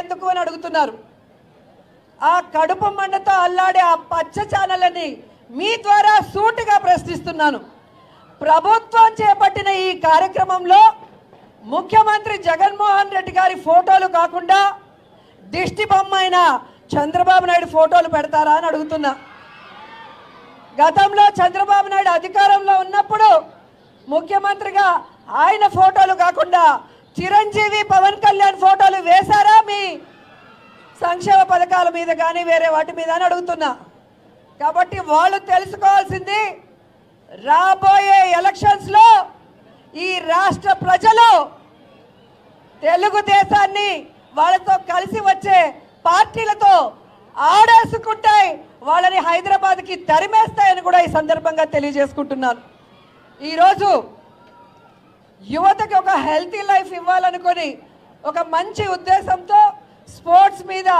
ఎందుకు అని అడుగుతున్నారు. ఆ కడుపు మండతో అల్లాడే ఆ పచ్చ ఛానళ్ళని మీ ద్వారా సూటిగా ప్రశ్నిస్తున్నాను. ప్రభుత్వం చేపట్టిన ఈ కార్యక్రమంలో ముఖ్యమంత్రి జగన్మోహన్ రెడ్డి గారి ఫోటోలు కాకుండా దిష్టి బొమ్మైన అయిన చంద్రబాబు నాయుడు ఫోటోలు పెడతారా అని అడుగుతున్నా. గతంలో చంద్రబాబు నాయుడు అధికారంలో ఉన్నప్పుడు ముఖ్యమంత్రిగా ఆయన ఫోటోలు కాకుండా చిరంజీవి పవన్ కళ్యాణ్ ఫోటోలు వేశారా మీ సంక్షేమ పథకాల మీద కానీ వేరే వాటి మీద అని అడుగుతున్నా. కాబట్టి వాళ్ళు తెలుసుకోవాల్సింది రాబోయే ఎలక్షన్స్లో ఈ రాష్ట్ర ప్రజలు తెలుగుదేశాన్ని వాళ్ళతో కలిసి వచ్చే పార్టీలతో ఆడేసుకుంటాయి వాళ్ళని హైదరాబాద్కి తరిమేస్తాయని కూడా ఈ సందర్భంగా తెలియజేసుకుంటున్నాను. ఈరోజు యువతకి ఒక హెల్తీ లైఫ్ ఇవ్వాలనుకొని ఒక మంచి ఉద్దేశంతో స్పోర్ట్స్ మీద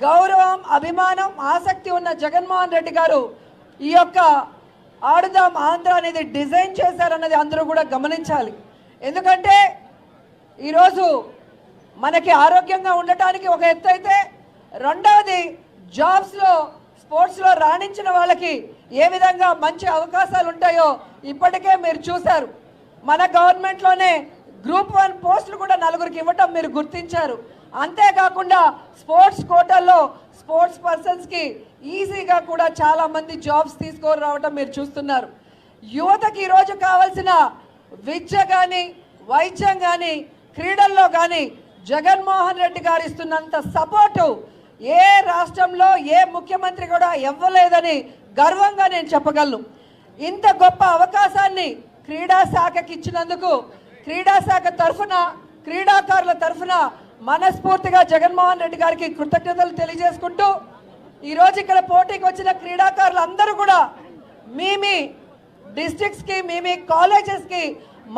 గౌరవం అభిమానం ఆసక్తి ఉన్న జగన్మోహన్ రెడ్డి గారు ఈ యొక్క ఆడుదాం ఆంధ్ర అనేది డిజైన్ చేశారన్నది అందరూ కూడా గమనించాలి. ఎందుకంటే ఈరోజు మనకి ఆరోగ్యంగా ఉండటానికి ఒక ఎత్తు అయితే రెండవది జాబ్స్లో స్పోర్ట్స్లో రాణించిన వాళ్ళకి ఏ విధంగా మంచి అవకాశాలు ఉంటాయో ఇప్పటికే మీరు చూశారు. మన గవర్నమెంట్లోనే గ్రూప్ వన్ పోస్టులు కూడా నలుగురికి ఇవ్వటం మీరు గుర్తించారు. అంతేకాకుండా స్పోర్ట్స్ కోటల్లో స్పోర్ట్స్ పర్సన్స్కి ఈజీగా కూడా చాలామంది జాబ్స్ తీసుకొని రావటం మీరు చూస్తున్నారు. యువతకి ఈరోజు కావాల్సిన విద్య కానీ వైద్యం కానీ క్రీడల్లో కానీ జగన్మోహన్ రెడ్డి గారు ఇస్తున్నంత సపోర్టు ఏ రాష్ట్రంలో ఏ ముఖ్యమంత్రి కూడా ఇవ్వలేదని గర్వంగా నేను చెప్పగలను. ఇంత గొప్ప అవకాశాన్ని క్రీడా శాఖకి ఇచ్చినందుకు క్రీడా శాఖ తరఫున క్రీడాకారుల తరఫున మనస్ఫూర్తిగా జగన్మోహన్ రెడ్డి గారికి కృతజ్ఞతలు తెలియజేసుకుంటూ ఈరోజు ఇక్కడ పోటీకి వచ్చిన క్రీడాకారులు అందరూ కూడా మీ మీ డిస్ట్రిక్ట్స్కి మీ మీ కాలేజెస్కి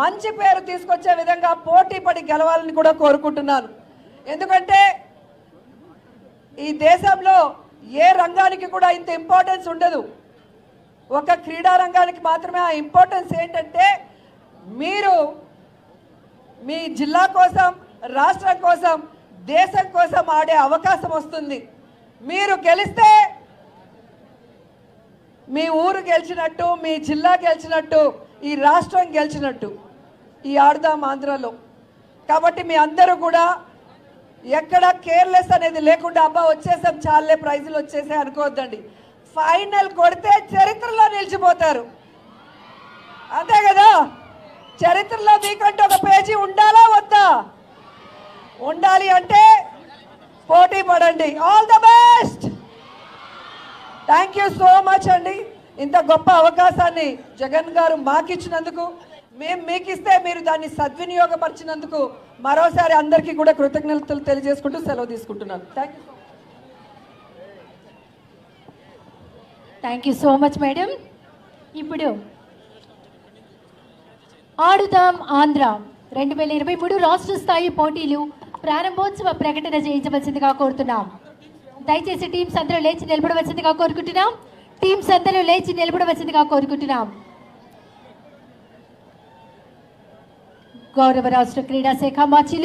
మంచి పేరు తీసుకొచ్చే విధంగా పోటీ పడి గెలవాలని కూడా కోరుకుంటున్నాను. ఎందుకంటే ఈ దేశంలో ఏ రంగానికి కూడా ఇంత ఇంపార్టెన్స్ ఉండదు. ఒక క్రీడారంగానికి మాత్రమే ఆ ఇంపార్టెన్స్ ఏంటంటే మీరు మీ జిల్లా కోసం రాష్ట్రం కోసం దేశం కోసం ఆడే అవకాశం వస్తుంది. మీరు గెలిస్తే మీ ఊరు గెలిచినట్టు మీ జిల్లా గెలిచినట్టు ఈ రాష్ట్రం గెలిచినట్టు. ఈ ఆడదాం ఆంధ్రలో. కాబట్టి మీ అందరూ కూడా ఎక్కడ కేర్లెస్ అనేది లేకుండా అబ్బా వచ్చేసాం చాలే ప్రైజులు వచ్చేసాయి అనుకోవద్దండి. ఫైనల్ కొడితే చరిత్రలో నిలిచిపోతారు. అంతే కదా? చరిత్రలో మీకంటూ ఒక పేజీ ఉండాలా వద్దా? ఉండాలి అంటే పోటీ పడండి. All the best thank you so much అండి. ఇంత గొప్ప అవకాశాన్ని జగన్ గారు మాకిచ్చినందుకు మేము మీకు ఇస్తే మీరు దాన్ని సద్వినియోగపరిచినందుకు మరోసారి అందరికీ కూడా కృతజ్ఞతలు తెలియజేసుకుంటూ సెలవు తీసుకుంటున్నాను. Thank you thank you so much madam ఇప్పుడు ఆడుదాం ఆంధ్ర. రెండు వేల ఇరవై మూడు రాష్ట్ర స్థాయి పోటీలు ప్రారంభోత్సవ ప్రకటన చేయించవలసిందిగా కోరుతున్నాం. దయచేసి టీమ్స్ అందరూ లేచి నిలబడవలసిందిగా కోరుకుంటున్నాం. టీమ్స్ అందరూ లేచి నిలబడవలసిందిగా కోరుకుంటున్నాం. గౌరవ రాష్ట్ర క్రీడా శాఖ మాచిలు.